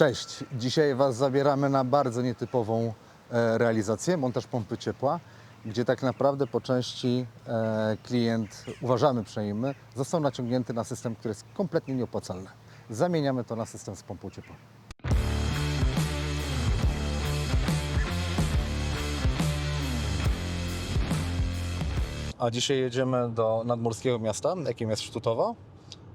Cześć, dzisiaj Was zabieramy na bardzo nietypową e, realizację, montaż pompy ciepła, gdzie tak naprawdę po części e, klient, uważamy przynajmniej został naciągnięty na system, który jest kompletnie nieopłacalny. Zamieniamy to na system z pompą ciepła. A dzisiaj jedziemy do nadmorskiego miasta, jakim jest Sztutowo.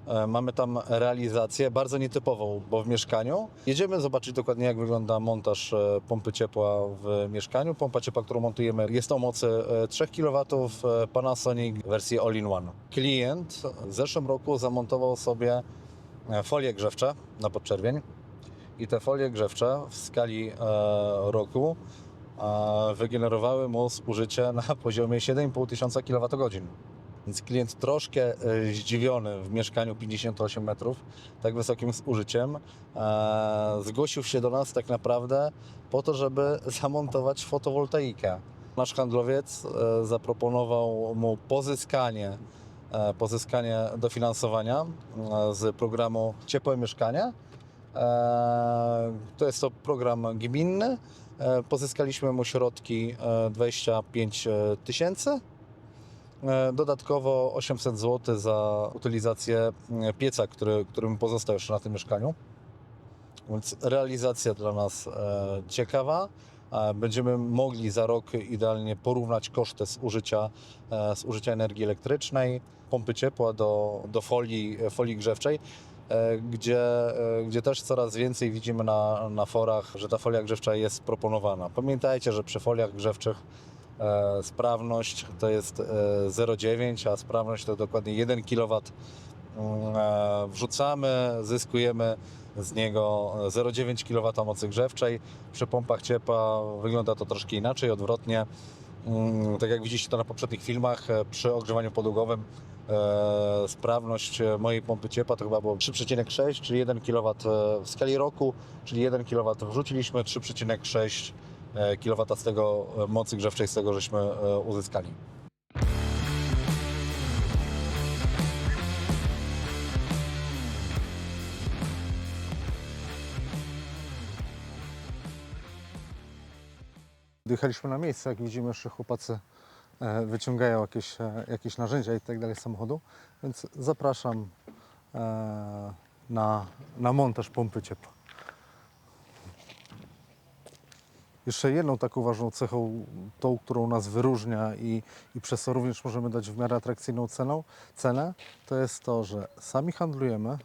E, Mamy tam realizację bardzo nietypową, bo w mieszkaniu. Jedziemy zobaczyć dokładnie, jak wygląda montaż e, pompy ciepła w mieszkaniu. Pompa ciepła, którą montujemy, jest o mocy e, 3 kW e, Panasonic w wersji All-in-One. Klient w zeszłym roku zamontował sobie folie grzewcze na podczerwień i te folie grzewcze w skali roku wygenerowały mu zużycie na poziomie 7,5 tysiąca kWh. Więc klient troszkę e, zdziwiony w mieszkaniu 58 metrów, tak wysokim zużyciem, e, zgłosił się do nas tak naprawdę po to, żeby zamontować fotowoltaikę. Nasz handlowiec e, zaproponował mu pozyskanie, pozyskanie dofinansowania z programu Ciepłe Mieszkanie. To jest to program gminny. Pozyskaliśmy mu środki e, 25 tysięcy. E, Dodatkowo 800 zł za utylizację e, pieca, który, którym pozostał jeszcze na tym mieszkaniu. Więc realizacja dla nas e, ciekawa. Będziemy mogli za rok idealnie porównać koszty zużycia, e, zużycia energii elektrycznej, pompy ciepła do, do folii, folii grzewczej, gdzie, gdzie też coraz więcej widzimy na, na forach, że ta folia grzewcza jest proponowana. Pamiętajcie, że przy foliach grzewczych sprawność to jest e, 0,9, a sprawność to dokładnie 1 kW. Mm, e, Wrzucamy, zyskujemy z niego 0,9 kW mocy grzewczej. Przy pompach ciepła wygląda to troszkę inaczej, odwrotnie. Mm, Tak jak widzieliście to na poprzednich filmach, e, przy ogrzewaniu podłogowym e, sprawność e, mojej pompy ciepła to chyba było 3,6, czyli 1 kW w skali roku, czyli 1 kW wrzuciliśmy, 3,6 kW z tego e, mocy grzewczej z tego żeśmy e, uzyskali. Jechaliśmy na miejsce, jak widzimy, jeszcze chłopacy e, wyciągają jakieś, e, jakieś narzędzia i tak dalej z samochodu, więc zapraszam e, na, na montaż pompy ciepła. Jeszcze jedną taką ważną cechą, tą, którą nas wyróżnia i, i przez co również możemy dać w miarę atrakcyjną ceną, cenę, to jest to, że sami handlujemy,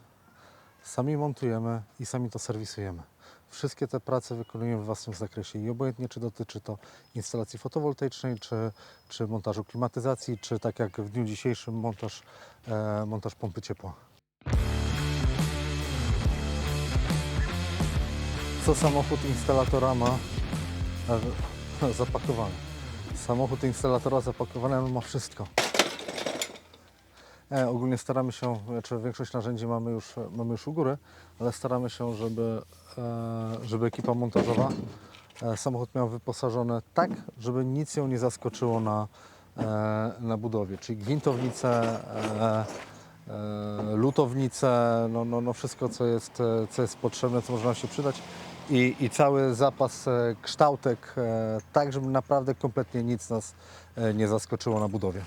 sami montujemy i sami to serwisujemy. Wszystkie te prace wykonujemy w własnym zakresie i obojętnie czy dotyczy to instalacji fotowoltaicznej, czy, czy montażu klimatyzacji, czy tak jak w dniu dzisiejszym montaż, e, montaż pompy ciepła. Co samochód instalatora ma zapakowane? Samochód instalatora zapakowany ma wszystko. E, ogólnie staramy się, znaczy większość narzędzi mamy już, mamy już u góry, ale staramy się, żeby, e, żeby ekipa montażowa e, samochód miał wyposażony tak, żeby nic ją nie zaskoczyło na, e, na budowie, czyli gwintownice, e, e, lutownice, no, no, no wszystko co jest, co jest potrzebne, co może nam się przydać i, i cały zapas e, kształtek, e, tak żeby naprawdę kompletnie nic nas e, nie zaskoczyło na budowie.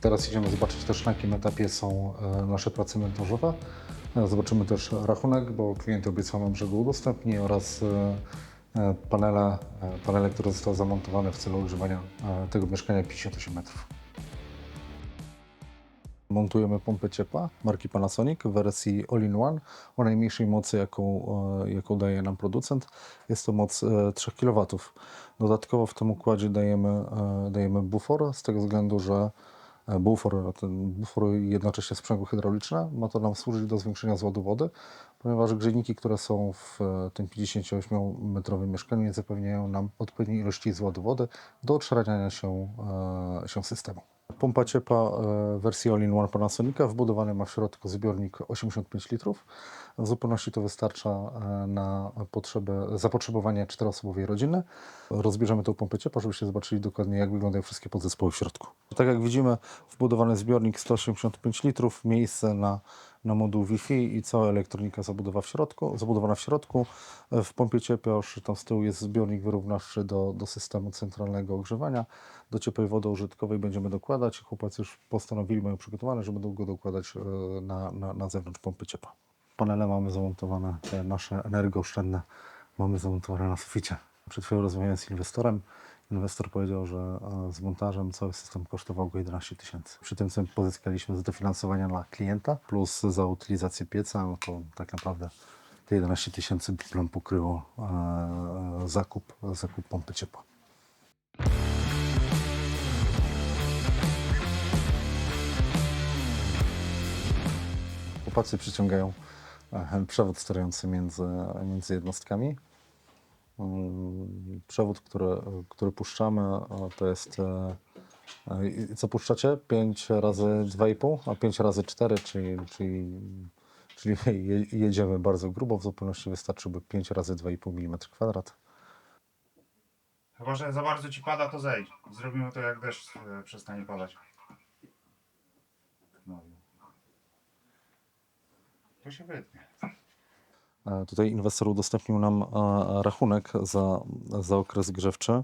Teraz idziemy zobaczyć też na jakim etapie są e, nasze prace montażowe. E, Zobaczymy też rachunek, bo klient obiecał nam, że go udostępni oraz e, panele, panele, które zostały zamontowane w celu e, tego mieszkania 58 metrów. Montujemy pompę ciepła marki Panasonic w wersji All-in-One o najmniejszej mocy, jaką, jaką daje nam producent. Jest to moc e, 3 kW. Dodatkowo w tym układzie dajemy, dajemy bufor z tego względu, że bufor, ten bufor jednocześnie sprzęgło hydrauliczne. Ma to nam służyć do zwiększenia złodu wody, ponieważ grzejniki, które są w e, tym 58-metrowym mieszkaniu nie zapewniają nam odpowiedniej ilości złodu wody do odszaraniania się, e, się systemu. Pompa ciepła e, wersji All-in-One Panasonica wbudowany ma w środku zbiornik 85 litrów. W zupełności to wystarcza e, na potrzebę, zapotrzebowanie czteroosobowej rodziny. Rozbierzemy tą pompę ciepła, żebyście zobaczyli dokładnie jak wyglądają wszystkie podzespoły w środku. Tak jak widzimy wbudowany zbiornik 185 litrów, miejsce na, na moduł Wi-Fi i cała elektronika zabudowa w środku, zabudowana w środku. W pompie ciepła tam z tyłu jest zbiornik wyrównawczy do, do systemu centralnego ogrzewania. Do ciepłej wody użytkowej będziemy dokładać. Chłopacy już postanowili, mają przygotowane, że będą go dokładać e, na, na, na zewnątrz pompy ciepła. Panele mamy zamontowane, te nasze energooszczędne mamy zamontowane na suficie. Przed chwilą rozmawiałem z inwestorem. Inwestor powiedział, że e, z montażem cały system kosztował go 11 tysięcy. Przy tym, co pozyskaliśmy z dofinansowania dla klienta, plus za utylizację pieca, no to tak naprawdę te 11 tysięcy nam pokryło e, zakup, zakup pompy ciepła. Chłopacy przyciągają e, przewód sterujący między, między jednostkami. Mm, Przewód, który, który puszczamy, to jest. e, Co puszczacie? 5 razy 2,5, a 5 razy 4, czyli, czyli, czyli je- jedziemy bardzo grubo. W zupełności wystarczyłby 5 razy 2,5 mm kwadrat. Chyba, że za bardzo ci pada, to zejdź. Zrobimy to jak deszcz e, przestanie padać. No. To się wytnie. Tutaj inwestor udostępnił nam e, rachunek za, za okres grzewczy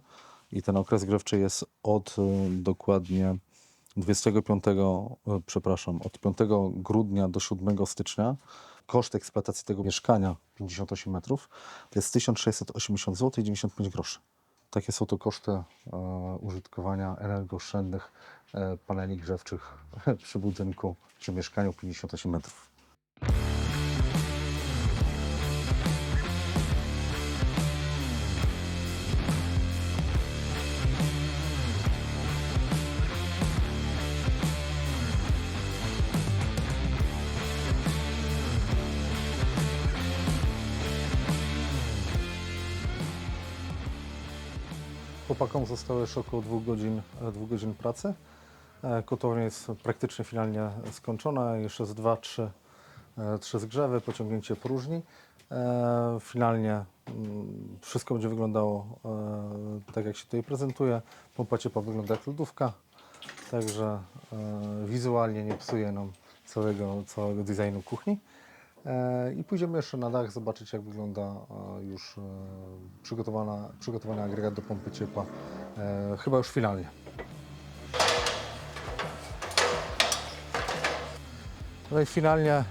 i ten okres grzewczy jest od e, dokładnie 25, e, przepraszam, od 5 grudnia do 7 stycznia. Koszt eksploatacji tego mieszkania 58 metrów to jest 1680 zł i 95 groszy. Takie są to koszty e, użytkowania energooszczędnych e, paneli grzewczych przy budynku, przy mieszkaniu 58 metrów. Chłopakom zostało jeszcze około dwóch godzin, e, dwóch godzin pracy. E, Kotłownia jest praktycznie finalnie skończona. Jeszcze z dwa, trzy, e, trzy zgrzewy, pociągnięcie próżni. Finalnie mm, wszystko będzie wyglądało tak, jak się tutaj prezentuje. Pompa ciepła wygląda jak lodówka, także wizualnie nie psuje nam całego, całego designu kuchni. E, I pójdziemy jeszcze na dach zobaczyć, jak wygląda e, już e, przygotowana, przygotowany agregat do pompy ciepła. Chyba już finalnie. No i finalnie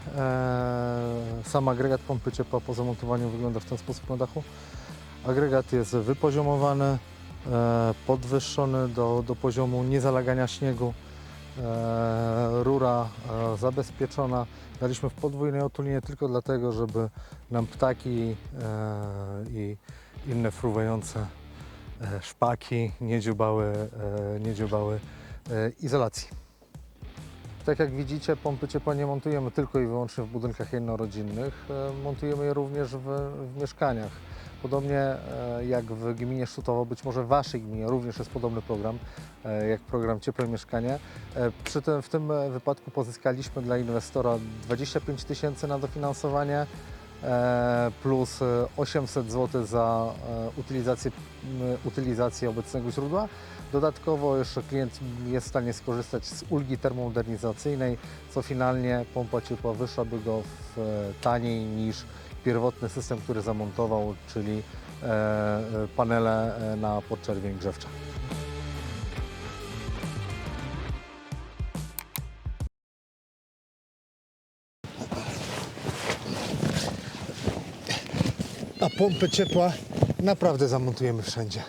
sam agregat pompy ciepła po zamontowaniu wygląda w ten sposób na dachu. Agregat jest wypoziomowany, podwyższony do, do poziomu niezalagania śniegu. E, rura e, zabezpieczona. Daliśmy w podwójnej otulinie tylko dlatego, żeby nam ptaki e, i inne fruwające szpaki nie dziubały, nie dziubały izolacji. Tak jak widzicie, pompy ciepła nie montujemy tylko i wyłącznie w budynkach jednorodzinnych, montujemy je również w, w mieszkaniach. Podobnie e, jak w gminie Szutowo, być może w Waszej gminie również jest podobny program, e, jak program Ciepłe Mieszkanie. E, Przy tym, w tym wypadku pozyskaliśmy dla inwestora 25 tysięcy na dofinansowanie plus e, 800 zł za utylizację, utylizację obecnego źródła. Dodatkowo jeszcze klient jest w stanie skorzystać z ulgi termomodernizacyjnej, co finalnie pompa ciepła wyszłaby go w, taniej niż pierwotny system, który zamontował, czyli e, e, panele e, na podczerwień grzewcza. A pompę ciepła naprawdę zamontujemy wszędzie.